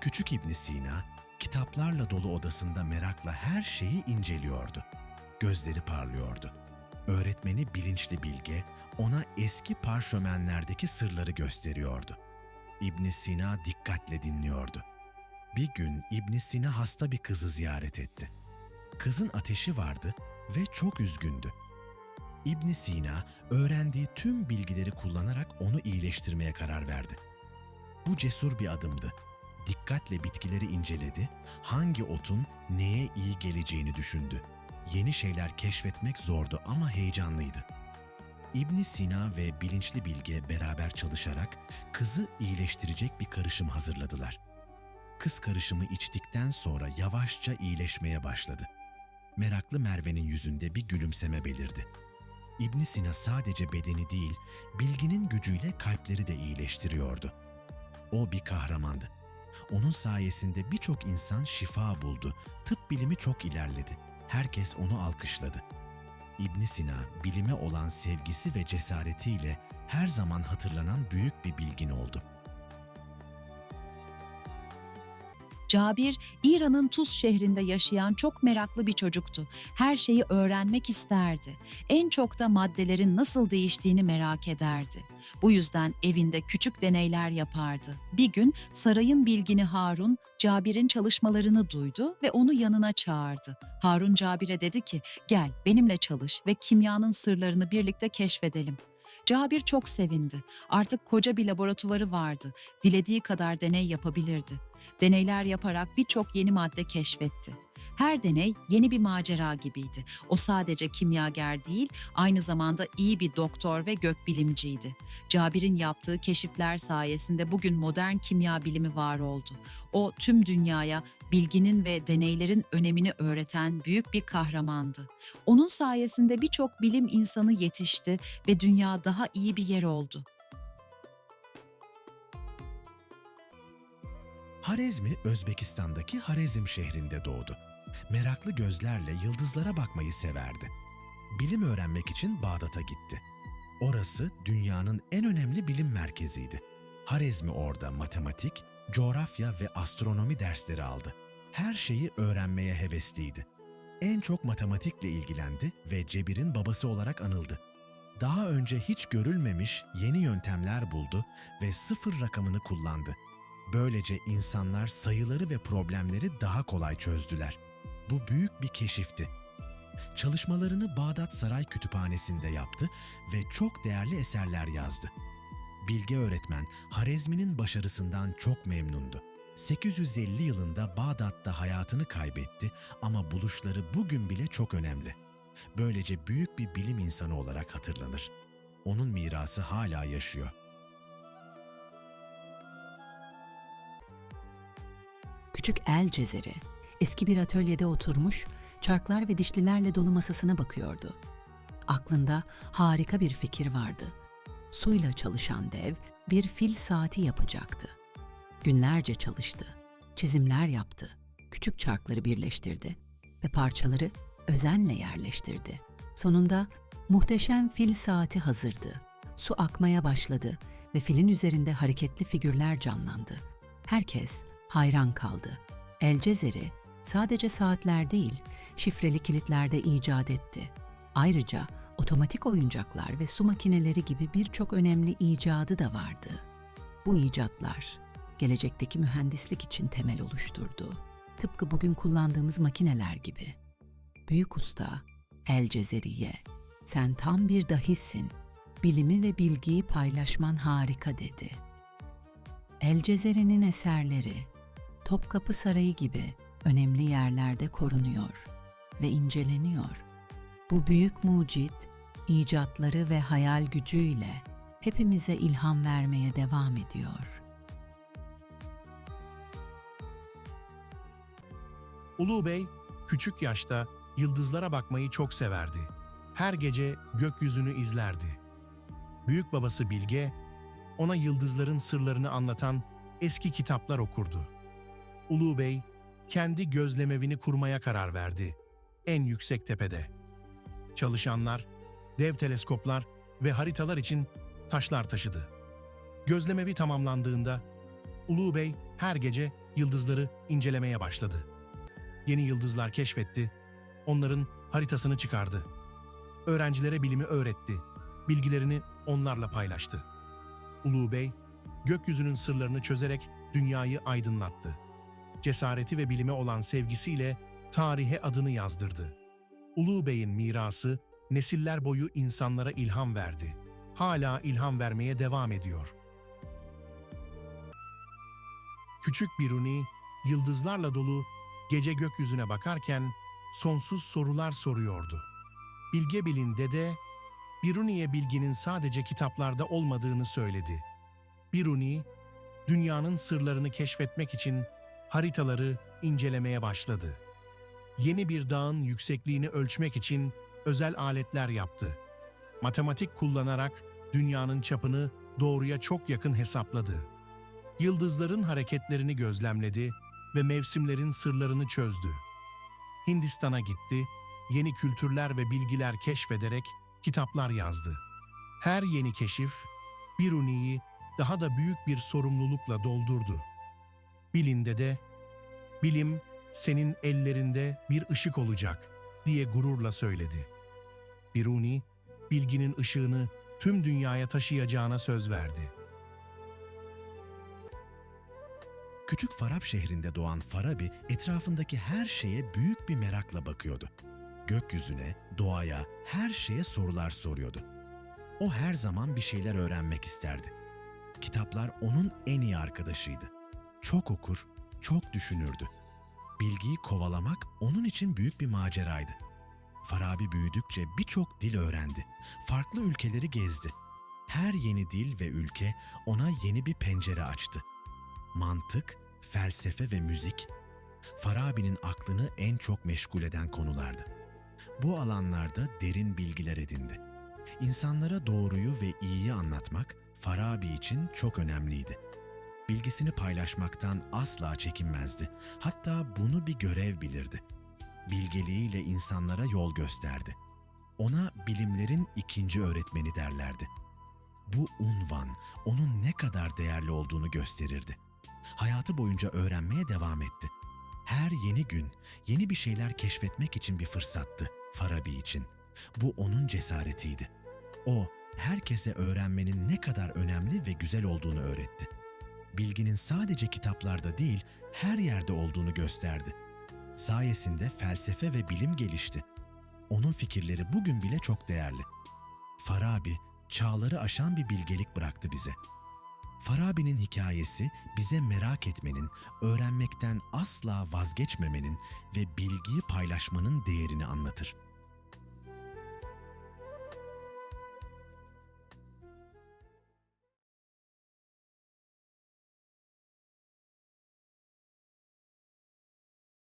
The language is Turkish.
Küçük İbn Sina, kitaplarla dolu odasında merakla her şeyi inceliyordu. Gözleri parlıyordu. Öğretmeni bilinçli bilge, ona eski parşömenlerdeki sırları gösteriyordu. İbn Sina dikkatle dinliyordu. Bir gün İbn Sina hasta bir kızı ziyaret etti. Kızın ateşi vardı ve çok üzgündü. İbn Sina öğrendiği tüm bilgileri kullanarak onu iyileştirmeye karar verdi. Bu cesur bir adımdı. Dikkatle bitkileri inceledi, hangi otun neye iyi geleceğini düşündü. Yeni şeyler keşfetmek zordu ama heyecanlıydı. İbn Sina ve bilinçli bilge beraber çalışarak kızı iyileştirecek bir karışım hazırladılar. Kız karışımı içtikten sonra yavaşça iyileşmeye başladı. Meraklı Merve'nin yüzünde bir gülümseme belirdi. İbn Sina sadece bedeni değil, bilginin gücüyle kalpleri de iyileştiriyordu. O bir kahramandı. Onun sayesinde birçok insan şifa buldu. Tıp bilimi çok ilerledi. Herkes onu alkışladı. İbn Sina, bilime olan sevgisi ve cesaretiyle her zaman hatırlanan büyük bir bilgin oldu. Cabir, İran'ın Tuz şehrinde yaşayan çok meraklı bir çocuktu. Her şeyi öğrenmek isterdi. En çok da maddelerin nasıl değiştiğini merak ederdi. Bu yüzden evinde küçük deneyler yapardı. Bir gün sarayın bilgini Harun, Cabir'in çalışmalarını duydu ve onu yanına çağırdı. Harun Cabir'e dedi ki, gel benimle çalış ve kimyanın sırlarını birlikte keşfedelim. Cabir çok sevindi. Artık koca bir laboratuvarı vardı. Dilediği kadar deney yapabilirdi. Deneyler yaparak birçok yeni madde keşfetti. Her deney yeni bir macera gibiydi. O sadece kimyager değil, aynı zamanda iyi bir doktor ve gökbilimciydi. Cabir'in yaptığı keşifler sayesinde bugün modern kimya bilimi var oldu. O tüm dünyaya bilginin ve deneylerin önemini öğreten büyük bir kahramandı. Onun sayesinde birçok bilim insanı yetişti ve dünya daha iyi bir yer oldu. Harezmi, Özbekistan'daki Harezm şehrinde doğdu. Meraklı gözlerle yıldızlara bakmayı severdi. Bilim öğrenmek için Bağdat'a gitti. Orası dünyanın en önemli bilim merkeziydi. Harezmi orada matematik, coğrafya ve astronomi dersleri aldı. Her şeyi öğrenmeye hevesliydi. En çok matematikle ilgilendi ve Cebir'in babası olarak anıldı. Daha önce hiç görülmemiş yeni yöntemler buldu ve sıfır rakamını kullandı. Böylece insanlar sayıları ve problemleri daha kolay çözdüler. Bu büyük bir keşifti. Çalışmalarını Bağdat Saray Kütüphanesi'nde yaptı ve çok değerli eserler yazdı. Bilge öğretmen Harezmi'nin başarısından çok memnundu. 850 yılında Bağdat'ta hayatını kaybetti ama buluşları bugün bile çok önemli. Böylece büyük bir bilim insanı olarak hatırlanır. Onun mirası hala yaşıyor. Küçük El Cezeri eski bir atölyede oturmuş, çarklar ve dişlilerle dolu masasına bakıyordu. Aklında harika bir fikir vardı. Suyla çalışan dev bir fil saati yapacaktı. Günlerce çalıştı, çizimler yaptı, küçük çarkları birleştirdi ve parçaları özenle yerleştirdi. Sonunda muhteşem fil saati hazırdı. Su akmaya başladı ve filin üzerinde hareketli figürler canlandı. Herkes hayran kaldı. El Cezeri sadece saatler değil, şifreli kilitler de icat etti. Ayrıca otomatik oyuncaklar ve su makineleri gibi birçok önemli icadı da vardı. Bu icatlar gelecekteki mühendislik için temel oluşturdu. Tıpkı bugün kullandığımız makineler gibi. Büyük usta El Cezeri'ye sen tam bir dahisin. Bilimi ve bilgiyi paylaşman harika dedi. El Cezeri'nin eserleri Topkapı Sarayı gibi önemli yerlerde korunuyor ve inceleniyor. Bu büyük mucit, icatları ve hayal gücüyle hepimize ilham vermeye devam ediyor. Ulu Bey küçük yaşta yıldızlara bakmayı çok severdi. Her gece gökyüzünü izlerdi. Büyük babası Bilge ona yıldızların sırlarını anlatan eski kitaplar okurdu. Ulu Bey kendi gözlemevini kurmaya karar verdi. En yüksek tepede. Çalışanlar, dev teleskoplar ve haritalar için taşlar taşıdı. Gözlemevi tamamlandığında Ulu Bey her gece yıldızları incelemeye başladı. Yeni yıldızlar keşfetti, onların haritasını çıkardı. Öğrencilere bilimi öğretti, bilgilerini onlarla paylaştı. Ulu Bey, gökyüzünün sırlarını çözerek dünyayı aydınlattı. Cesareti ve bilime olan sevgisiyle tarihe adını yazdırdı. Ulu Bey'in mirası nesiller boyu insanlara ilham verdi. Hala ilham vermeye devam ediyor. Küçük Biruni, yıldızlarla dolu gece gökyüzüne bakarken sonsuz sorular soruyordu. Bilge Bilin dede, Biruni'ye bilginin sadece kitaplarda olmadığını söyledi. Biruni, dünyanın sırlarını keşfetmek için haritaları incelemeye başladı. Yeni bir dağın yüksekliğini ölçmek için özel aletler yaptı. Matematik kullanarak dünyanın çapını doğruya çok yakın hesapladı. Yıldızların hareketlerini gözlemledi ve mevsimlerin sırlarını çözdü. Hindistan'a gitti, yeni kültürler ve bilgiler keşfederek kitaplar yazdı. Her yeni keşif, Biruni'yi daha da büyük bir sorumlulukla doldurdu. Bilinde de, bilim senin ellerinde bir ışık olacak diye gururla söyledi. Biruni, bilginin ışığını tüm dünyaya taşıyacağına söz verdi. Küçük Farab şehrinde doğan Farabi etrafındaki her şeye büyük bir merakla bakıyordu. Gökyüzüne, doğaya, her şeye sorular soruyordu. O her zaman bir şeyler öğrenmek isterdi. Kitaplar onun en iyi arkadaşıydı. Çok okur, çok düşünürdü. Bilgiyi kovalamak onun için büyük bir maceraydı. Farabi büyüdükçe birçok dil öğrendi. Farklı ülkeleri gezdi. Her yeni dil ve ülke ona yeni bir pencere açtı mantık, felsefe ve müzik, Farabi'nin aklını en çok meşgul eden konulardı. Bu alanlarda derin bilgiler edindi. İnsanlara doğruyu ve iyiyi anlatmak Farabi için çok önemliydi. Bilgisini paylaşmaktan asla çekinmezdi. Hatta bunu bir görev bilirdi. Bilgeliğiyle insanlara yol gösterdi. Ona bilimlerin ikinci öğretmeni derlerdi. Bu unvan onun ne kadar değerli olduğunu gösterirdi hayatı boyunca öğrenmeye devam etti. Her yeni gün yeni bir şeyler keşfetmek için bir fırsattı Farabi için. Bu onun cesaretiydi. O herkese öğrenmenin ne kadar önemli ve güzel olduğunu öğretti. Bilginin sadece kitaplarda değil, her yerde olduğunu gösterdi. Sayesinde felsefe ve bilim gelişti. Onun fikirleri bugün bile çok değerli. Farabi çağları aşan bir bilgelik bıraktı bize. Farabi'nin hikayesi bize merak etmenin, öğrenmekten asla vazgeçmemenin ve bilgiyi paylaşmanın değerini anlatır.